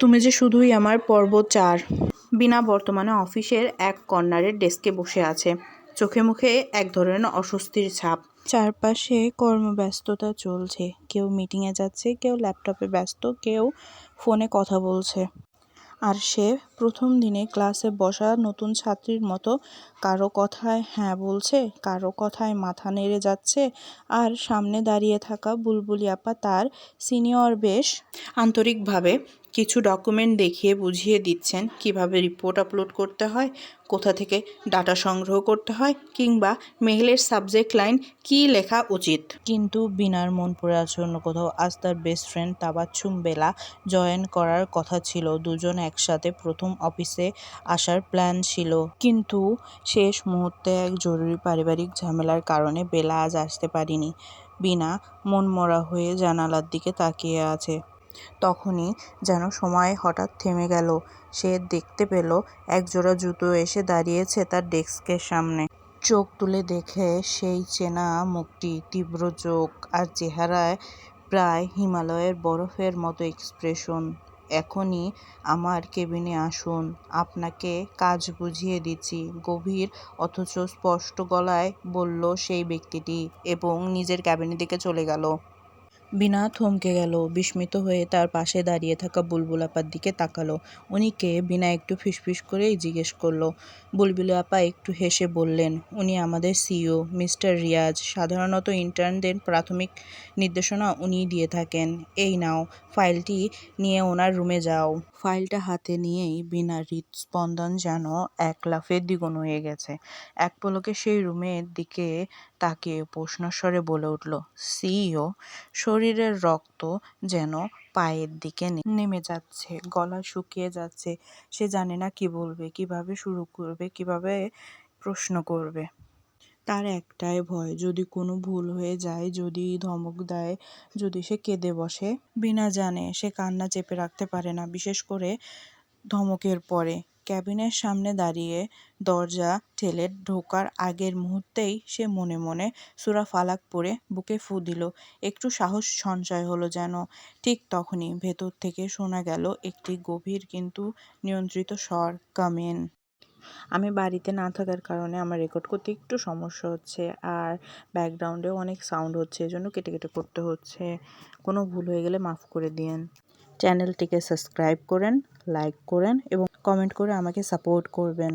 তুমি যে শুধুই আমার পর্ব চার বিনা বর্তমানে অফিসের এক কর্নারের ডেস্কে বসে আছে। চোখে মুখে এক ধরনের অস্বস্তির ছাপ। চারপাশে কর্মব্যস্ততা চলছে। কেউ মিটিংয়ে যাচ্ছে, কেউ ল্যাপটপে ব্যস্ত, কেউ ফোনে কথা বলছে। আর সে প্রথম দিনে ক্লাসে বসা নতুন ছাত্রীর মতো কারও কথায় হ্যাঁ বলছে, কারও কথায় মাথা নেড়ে যাচ্ছে, আর সামনে দাঁড়িয়ে থাকা বুলবুলি আপা তার সিনিয়র বেশ আন্তরিকভাবে কিছু ডকুমেন্ট দেখিয়ে বুঝিয়ে দিচ্ছেন, কীভাবে রিপোর্ট আপলোড করতে হয়, কোথা থেকে ডাটা সংগ্রহ করতে হয়, কিংবা মেইলের সাবজেক্ট লাইন কী লেখা উচিত। কিন্তু বিনার মন পড়ে আছে অন্য কোথাও আজ তার best friend Tabassum Bela join করার কথা ছিল, দুজন একসাথে প্রথম অফিসে আসার প্ল্যান ছিল। কিন্তু শেষ মুহূর্তে এক জরুরি পারিবারিক ঝামেলার কারণে বেলা আজ আসতে পারিনি। বিনা মনমরা হয়ে জানালার দিকে তাকিয়ে আছে। তখনই যেন সময় হঠাৎ থেমে গেল। সে দেখতে পেল, একজোড়া জুতো এসে দাঁড়িয়েছে তার ডেস্কের সামনে। চোখ তুলে দেখে সেই চেনা মুখটি, তীব্র চোখ আর চেহারায় প্রায় হিমালয়ের বরফের মতো এক্সপ্রেশন এখনই আমার কেবিনে আসুন। আপনাকে কাজ বুঝিয়ে দিচ্ছি। গভীর, অথচ স্পষ্ট গলায় বলল সেই ব্যক্তিটি এবং নিজের ক্যাবিনের দিকে চলে গেল। বিনা থমকে গেল, বিস্মিত হয়ে তার পাশে দাঁড়িয়ে থাকা বুলবুল আপার দিকে তাকালো। উনি কে? বিনা একটু ফিসফিস করেই জিজ্ঞেস করল। বুলবুল আপা একটু হেসে বললেন, উনি আমাদের সিইও, মিস্টার রিয়াজ। সাধারণত ইন্টার্নদের প্রাথমিক নির্দেশনা উনি দিয়ে থাকেন। এই নাও, ফাইলটি নিয়ে ওনার রুমে যাও। ফাইলটা হাতে নিয়েই বিনা হৃদস্পন্দন যেন এক লাফে দ্বিগুণ হয়ে গেছে। এক পলকে সেই রুমের দিকে তাকিয়ে প্রশ্নস্বরে বলে উঠল, সিইও, শরীরের রক্ত যেন পায়ের দিকে নেমে যাচ্ছে, গলা শুকিয়ে যাচ্ছে, সে জানে না কি বলবে, কীভাবে শুরু করবে, কীভাবে প্রশ্ন করবে। তার একটাই ভয়, যদি কোনো ভুল হয়ে যায়, যদি ধমক দেয়, যদি সে কেঁদে বসে, বিনা জানে সে কান্না চেপে রাখতে পারে না, বিশেষ করে ধমকের পরে। ক্যাবিনের সামনে দাঁড়িয়ে দরজা ঠেলে ঢোকার আগের মুহূর্তেই সে মনে মনে সুরা ফালাক পড়ে বুকে ফু দিল। একটু সাহস সঞ্চয় হলো যেন। ঠিক তখনই ভেতর থেকে শোনা গেল একটি গভীর কিন্তু নিয়ন্ত্রিত স্বর, কামেন। আমি বাড়িতে না থাকার কারণে আমার রেকর্ড করতে একটু সমস্যা হচ্ছে আর ব্যাকগ্রাউন্ডেও অনেক সাউন্ড হচ্ছে, এজন্য কেটে কেটে করতে হচ্ছে। কোনো ভুল হয়ে গেলে মাফ করে দিয়েন। চ্যানেলটিকে সাবস্ক্রাইব করেন লাইক করেন এবং কমেন্ট করে আমাকে সাপোর্ট করবেন।